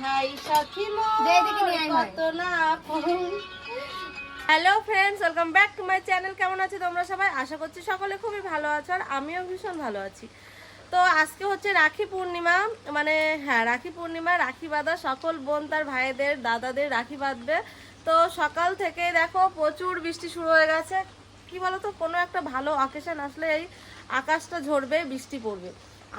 ভাই সাথী। কত না hello friends welcome back to my channel কেমন আছো তোমরা সবাই? আশা করছি সকলে খুবই ভালো আছো আর আমিও ভীষণ ভালো আছি। তো আজকে হচ্ছে রাখি পূর্ণিমা মানে হ্যাঁ রাখি পূর্ণিমা রাখি বাঁধা সকল বোন তার ভাইদের দাদাদের রাখি বাঁধবে। তো সকাল থেকে দেখো প্রচুর বৃষ্টি শুরু হয়ে গেছে। কি বলতো কোনো একটা ভালো অকেশন আসলে এই আকাশটা ঝরবে বৃষ্টি পড়বে।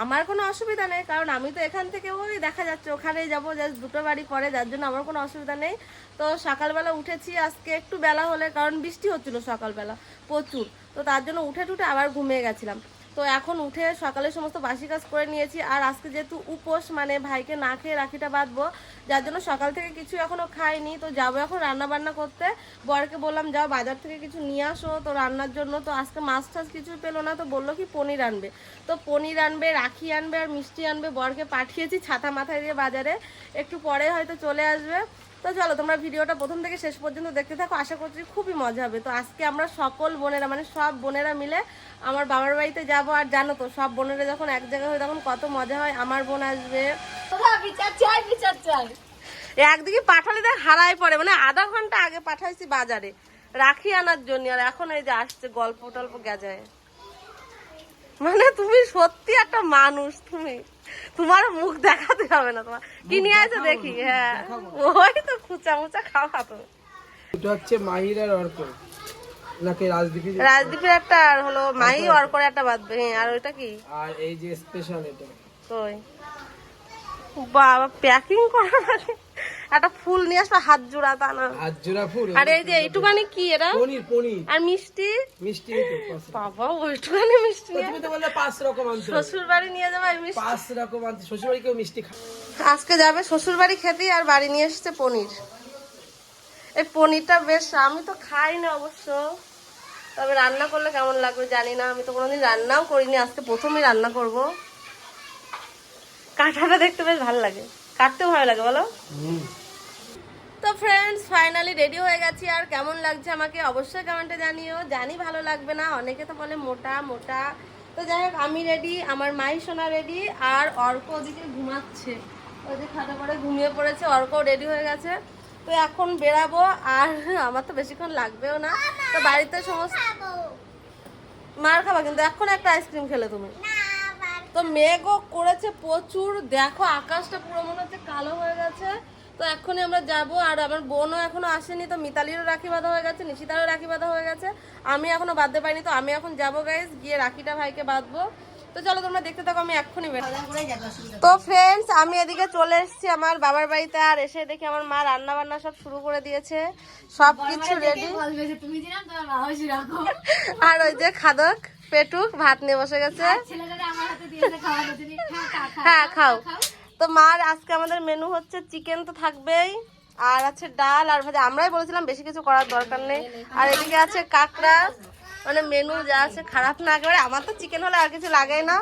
আমার কোনো অসুবিধা নেই, কারণ আমি তো এখান থেকে ওই দেখা যাচ্ছে, ওখানেই যাব জাস্ট দুটো বাড়ি পরে, যার জন্য আমার কোনো অসুবিধা নেই। তো সকালবেলা উঠেছি, আজকে একটু বেলা হলে, কারণ বৃষ্টি হচ্ছিল সকালবেলা প্রচুর। তো তার জন্য উঠে টুটে আবার ঘুমিয়ে গেছিলাম। তো এখন উঠে সকালে সমস্ত বাসি কাজ করে নিয়েছি। আর আজকে যেহেতু উপোস মানে ভাইকে না খেয়ে রাখিটা বাঁধবো, যার জন্য সকাল থেকে কিছু এখনও খাইনি। তো যাব এখন রান্না বান্না করতে। বরকে বললাম, যাও বাজার থেকে কিছু নিয়ে আসো। তো রান্নার জন্য তো আজকে মাছ টাছ কিছু পেল না, তো বলল কি পনির আনবে। তো পনির আনবে, রাখি আনবে, আর মিষ্টি আনবে। বরকে পাঠিয়েছি ছাতা মাথায় দিয়ে বাজারে। একটু পরে হয়তো চলে আসবে। তো চলো তোমরা ভিডিওটা প্রথম থেকে শেষ পর্যন্ত দেখতে থাকো আশা করছি খুবই মজা হবে। তো আজকে আমরা সকল বোনেরা মানে সব বোনেরা মিলে আমার বাবার বাড়িতে যাব। আর জানো তো সব বোনেরা যখন এক জায়গায় হয় তখন কত মজা হয় আমার বোন আসবে। একদিকে পাঠালে দেখ হারাই পড়ে মানে আধা ঘণ্টা আগে পাঠাইছি বাজারে রাখি আনার জন্য আর এখন এই যে আসছে গল্প টল্প গেজায়। মানে তুমি সত্যি একটা মানুষ তুমি। তোমার মুখ দেখাতে হবে না তোমার। কি নিয়ে আছে দেখি? হ্যাঁ। ওই তো খুচা মুচা খাওয়া তো এটা হচ্ছে মাহির আর অর্ক নাকি রাজদীপী রাজদীপের একটা আর হলো মাহি অর করে একটা বাদ হ্যাঁ আর ওইটা কি? আর এই যে স্পেশাল এটা। কই? বাবা প্যাকিং করা লাগে একটা ফুল নিয়ে আসবে হাত জোড়া তা না হাত জোড়া ফুল আর এই যে এইটুখানি কি এরা পনির পনির। আর মিষ্টি? মিষ্টি বাবা ওইটুখানি মিষ্টি তুমি তো বললে পাঁচ রকম আনতে শ্বশুর বাড়ি নিয়ে যাব মিষ্টি। পাঁচ রকম আনতে শ্বশুর বাড়ি কেউ মিষ্টি খায় আজকে যাবে শ্বশুর বাড়ি খেতে আর বাড়ি নিয়ে এসেছে পনির। এই পনিরটা বেশ আমি তো খাই না অবশ্য। তবে রান্না করলে কেমন লাগবে জানি না আমি তো কোনোদিন রান্নাও করিনি আজকে প্রথমই রান্না করব। কাঁঠাটা দেখতে বেশ ভালো লাগে। কাটতেও ভালো লাগে বলো? তো ফ্রেন্ডস ফাইনালি রেডি হয়ে গেছি। আর কেমন লাগছে আমাকে অবশ্যই কমেন্টে জানিও। জানি ভালো লাগবে না অনেকে তো বলে মোটা মোটা। তো যাই হোক আমি রেডি আমার মাই সোনা রেডি আর অর্ক ওদিকে ঘুমাচ্ছে। যে খাটা পরে ঘুমিয়ে পড়েছে অর্কও রেডি হয়ে গেছে। তো এখন বেরাবো আর আমার তো বেশিক্ষণ লাগবেও না। তো বাড়িতে সমস্ত মার খাবা কিন্তু এখন একটা আইসক্রিম খেলে তুমি। তো মেঘও করেছে প্রচুর। দেখো আকাশটা পুরো মনে হচ্ছে কালো হয়ে গেছে। তো এখনই আমরা যাব আর আমার বোনও এখনও আসেনি তো মিতালিরও রাখি বাঁধা হয়ে গেছে নিশিতারও রাখি বাঁধা হয়ে গেছে। আমি এখনও বাঁধতে পারিনি তো আমি এখন যাব গাইজ গিয়ে রাখিটা ভাইকে বাঁধবো। তো চলো তোমরা দেখতে থাকো আমি এক্ষুনি বের তো ফ্রেন্ডস আমি এদিকে চলে এসেছি আমার বাবার বাড়িতে আর এসে দেখি আমার মা রান্না বান্না সব শুরু করে দিয়েছে সব কিছু রেডি আর ওই যে খাদক পেটুক ভাত নিয়ে বসে গেছে। খা হ্যাঁ খাও। তো মার আজকে আমাদের মেনু হচ্ছে চিকেন তো থাকবেই, আর আছে ডাল আর ভাজা। আমরাই বলেছিলাম বেশি কিছু করার দরকার নেই। আর এদিকে আছে কাঁকড়া মানে মেনু যা আছে খারাপ না, একেবারে আমার তো চিকেন হলে আর কিছু লাগে না।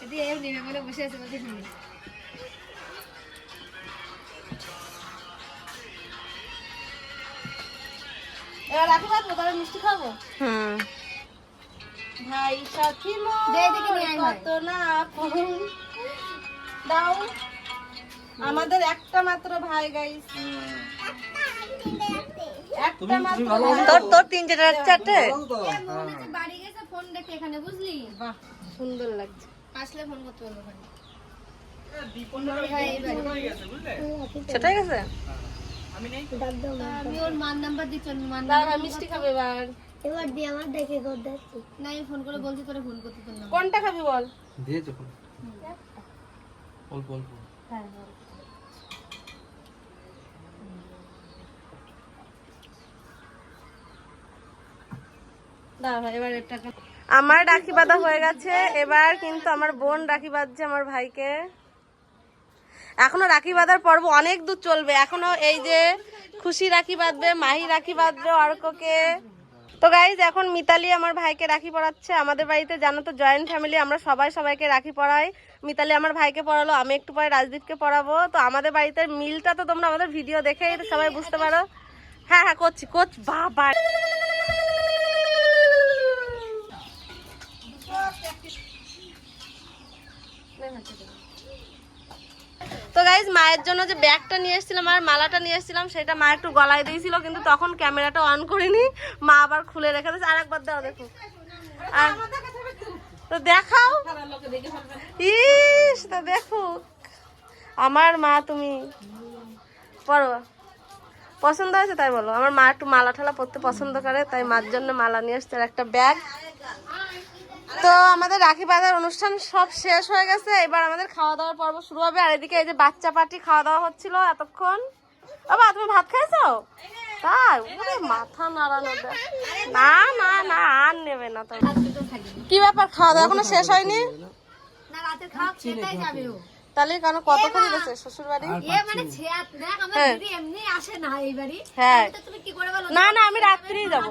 বসে আছে বসে শুনি এবার রাখি বাঁধবো তাহলে মিষ্টি খাব? হুম ভাই সাথী দে এদিকে নিয়ে আয় ভাই। কত না দাও। আমাদের একটা মাত্র ভাই গাইস ভাই। তোর তোর তিনটে চারটে? বাড়ি গেছে ফোন দেখে এখানে বুঝলি? বাহ সুন্দর লাগছে। আসলে ফোন করতে বলব ওখানে সেটাই গেছে আমি ওর মার নাম্বার দিচ্ছি মার দাও ভাই মিষ্টি খাবে এবার। এবার দিয়ে আমার দেখে করতে না আমি ফোন করে বলছি তোরে ফোন করতে তোর নাম্বার কোনটা খাবি বল? দিয়েছ অল্প অল্প। এবার একটা আমার রাখি বাঁধা হয়ে গেছে। এবার কিন্তু আমার বোন রাখি বাঁধছে আমার ভাইকে। এখনও রাখি বাঁধার পর্ব অনেক দূর চলবে। এখনও এই যে খুশি রাখি বাঁধবে, মাহি রাখি বাঁধবে অর্ককে। তো গাইজ এখন মিতালি আমার ভাইকে রাখি পড়াচ্ছে। আমাদের বাড়িতে জানো তো জয়েন্ট ফ্যামিলি আমরা সবাই সবাইকে রাখি পড়াই। মিতালি আমার ভাইকে পড়ালো, আমি একটু পরে রাজদীপকে পড়াবো। তো আমাদের বাড়িতে মিলটা তো তোমরা আমাদের ভিডিও দেখেই তো সবাই বুঝতে পারো। হ্যাঁ হ্যাঁ করছি করছি। বাবা। তো গাইজ মায়ের জন্য যে ব্যাগটা নিয়ে এসেছিলাম আর মালাটা নিয়ে এসেছিলাম, সেটা মা একটু গলায় দিয়েছিল, কিন্তু তখন ক্যামেরাটা অন করিনি। মা আবার খুলে রেখে দিয়েছে। আরেকবার দাও দেখো। আর তো দেখাও। ইস, তো দেখো। আমার মা তুমি পড়ো পছন্দ হয়েছে তাই বলো। আমার মা একটু মালা ঠালা পরতে পছন্দ করে, তাই মার জন্য মালা নিয়ে এসছে আর একটা ব্যাগ। তো আমাদের রাখি বাঁধার অনুষ্ঠান সব শেষ হয়ে গেছে। এবার আমাদের খাওয়া দাওয়ার পর্ব শুরু হবে। আর এদিকে এই যে বাচ্চা পার্টি খাওয়া দাওয়া হচ্ছিল এতক্ষণ। বাবা তুমি ভাত খাইছো? তাই? ওরে মাথা নাড়ানো না না না আর নেবে না তো। কি ব্যাপার খাওয়া দাওয়া এখনও শেষ হয়নি? না রাতে খাওয়া খেতেই যাবে ও তাহলে কেন কতক্ষণ গেছে শ্বশুর বাড়ি এ মানে হ্যাঁ। দিদি এমনি আসে না এই বাড়ি। হ্যাঁ। তো তুমি কি করে বলো? না না আমি রাত্রেই যাব।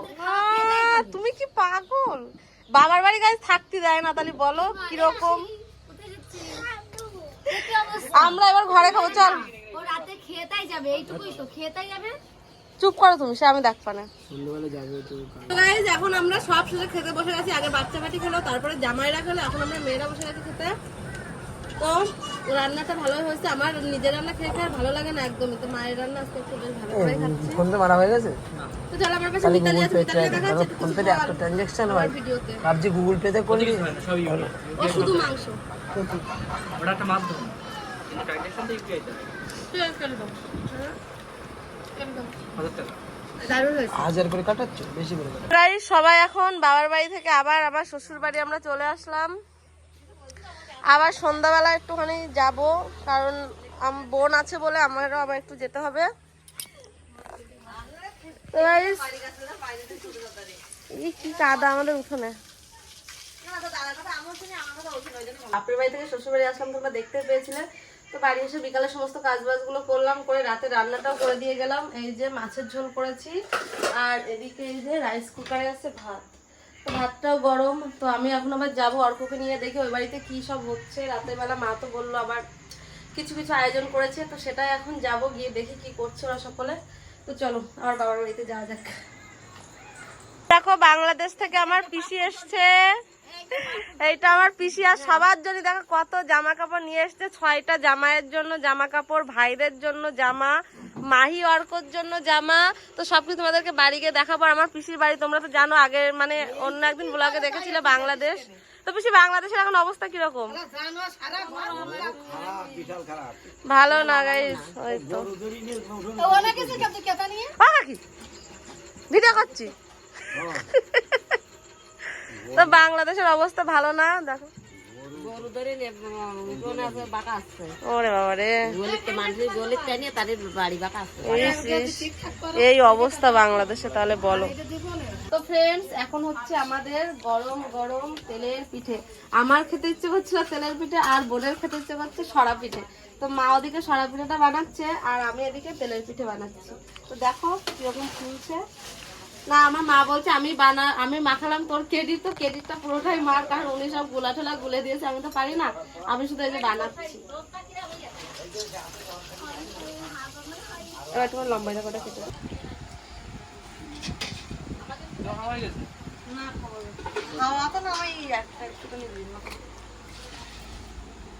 তুমি কি পাগল? বাবার বাড়ি গাছ থাকতে দেয় না তাহলে বলো কীরকম? আমরা এবার ঘরে খাব চল। রাতে খেতেই যাবে এইটুকুই তো খেতেই যাবে চুপ করো তুমি সে আমি দেখবা না। গাইজ এখন আমরা সব শেষে খেতে বসে গেছি আগে বাচ্চা বাটি খেলো তারপরে জামাইরা খেলো এখন আমরা মেয়েরা বসে গেছি খেতে। তো রান্নাটা ভালোই হয়েছে। আমার নিজের রান্না খেয়ে খেয়ে ভালো লাগে না একদমই। তো মায়ের রান্না আজকে একটু বেশ ভালো করে খাচ্ছি। ফোন তো মারা হয়ে গেছে? তো চলো আমার পাশে মিতালি আছে মিতালি দেখাচ্ছে ফোন পে একটা ট্রানজ্যাকশন হয় ভাবছি গুগল পে তে করবি ও শুধু মাংস। ওটা একটা মাধ্যম। কিন্তু তো ইউপিআই তে তুই আর কেন দাও? হ্যাঁ? প্রায় সবাই এখন বাবার বাড়ি থেকে আবার আবার শ্বশুর বাড়ি আমরা চলে আসলাম। আবার সন্ধ্যাবেলা একটুখানি যাব কারণ আম- বোন আছে বলে আমারও আবার একটু যেতে হবে। এই কি কাদা আমাদের উঠোনে। বাপের বাড়ি থেকে শ্বশুর বাড়ি আসলাম তোমরা দেখতে পেয়েছিলে। তো বাড়ি এসে বিকালে সমস্ত কাজ বাজগুলো করলাম করে রাতে রান্নাটাও করে দিয়ে গেলাম। এই যে মাছের ঝোল করেছি আর এদিকে এই যে রাইস কুকারে আছে ভাত। তো ভাতটাও গরম তো আমি এখন আবার যাব অর্ককে নিয়ে দেখি ওই বাড়িতে কি সব হচ্ছে। রাতের বেলা মা তো বলল আবার কিছু কিছু আয়োজন করেছে তো সেটাই এখন যাব গিয়ে দেখি কি করছে ওরা সকলে। তো চলো বাবার বাড়িতে যাওয়া যাক। দেখো, বাংলাদেশ থেকে আমার পিসি এসছে। এইটা আমার পিসি, আর সবার জন্য দেখো কত জামা কাপড় নিয়ে এসছে। ছয়টা জামাইয়ের জন্য জামা কাপড় ভাইদের জন্য জামা, মাহি অর্কর জন্য জামা। তো সবকিছু তোমাদেরকে বাড়ি গিয়ে দেখাবো। আমার পিসির বাড়ি তোমরা তো জানো, আগে মানে অন্য একদিন ব্লগে দেখেছিলে বাংলাদেশ। তো পিসি বাংলাদেশের এখন অবস্থা কীরকম? ভালো না গাইস ওই তো। ভিডিও করছি। তো বাংলাদেশের অবস্থা ভালো না? দেখো। এই অবস্থা বাংলাদেশে তাহলে বলো। ফ্রেন্ডস এখন হচ্ছে আমাদের গরম গরম তেলের পিঠে। আমার খেতে ইচ্ছে করছিল তেলের পিঠে আর বোনের খেতে ইচ্ছে করছে সরা পিঠে। তো মা ওদিকে সরা পিঠেটা বানাচ্ছে আর আমি এদিকে তেলের পিঠে বানাচ্ছি। তো দেখো কীরকম ফুলছে। না, আমার মা বলছে, আমি বানা, আমি মাখালাম তোর ক্রেডিট তো ক্রেডিটটা পুরোটাই মার, কারণ উনি সবগুলা ঠোলা গুলে দিয়েছে, আমি তো পারি না। আমি শুধু এই যে বানাচ্ছি। এবার তোমার লম্বা করে কেটে দাও। হয়ে গেছে খাওয়া তো না ওই একটা একটুখানি দিন তো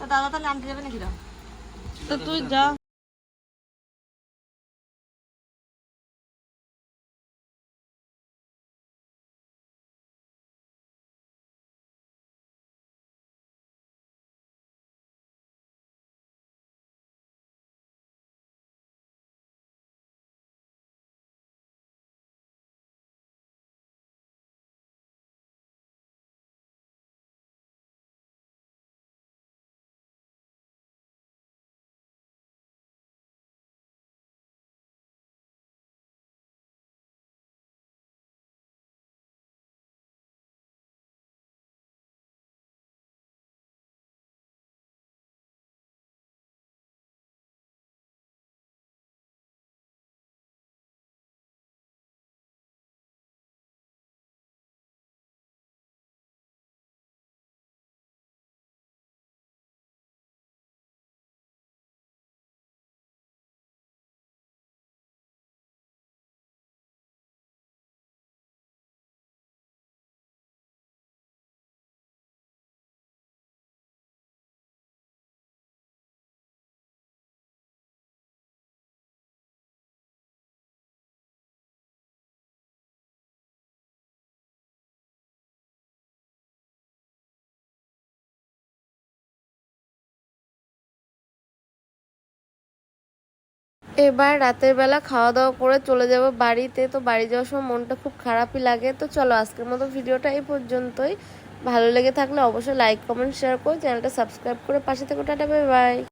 দাদা তাহলে আনতে যাবে নাকি তো তুই যা। এবার রাতের বেলা খাওয়া দাওয়া করে চলে যাব বাড়িতে। তো বাড়ি যাওয়ার সময় মনটা খুব খারাপই লাগে। তো চলো আজকের মতো ভিডিওটা এই পর্যন্তই। ভালো লেগে থাকলে অবশ্যই লাইক কমেন্ট শেয়ার করো। চ্যানেলটা সাবস্ক্রাইব করে পাশে থেকে। Tata bye bye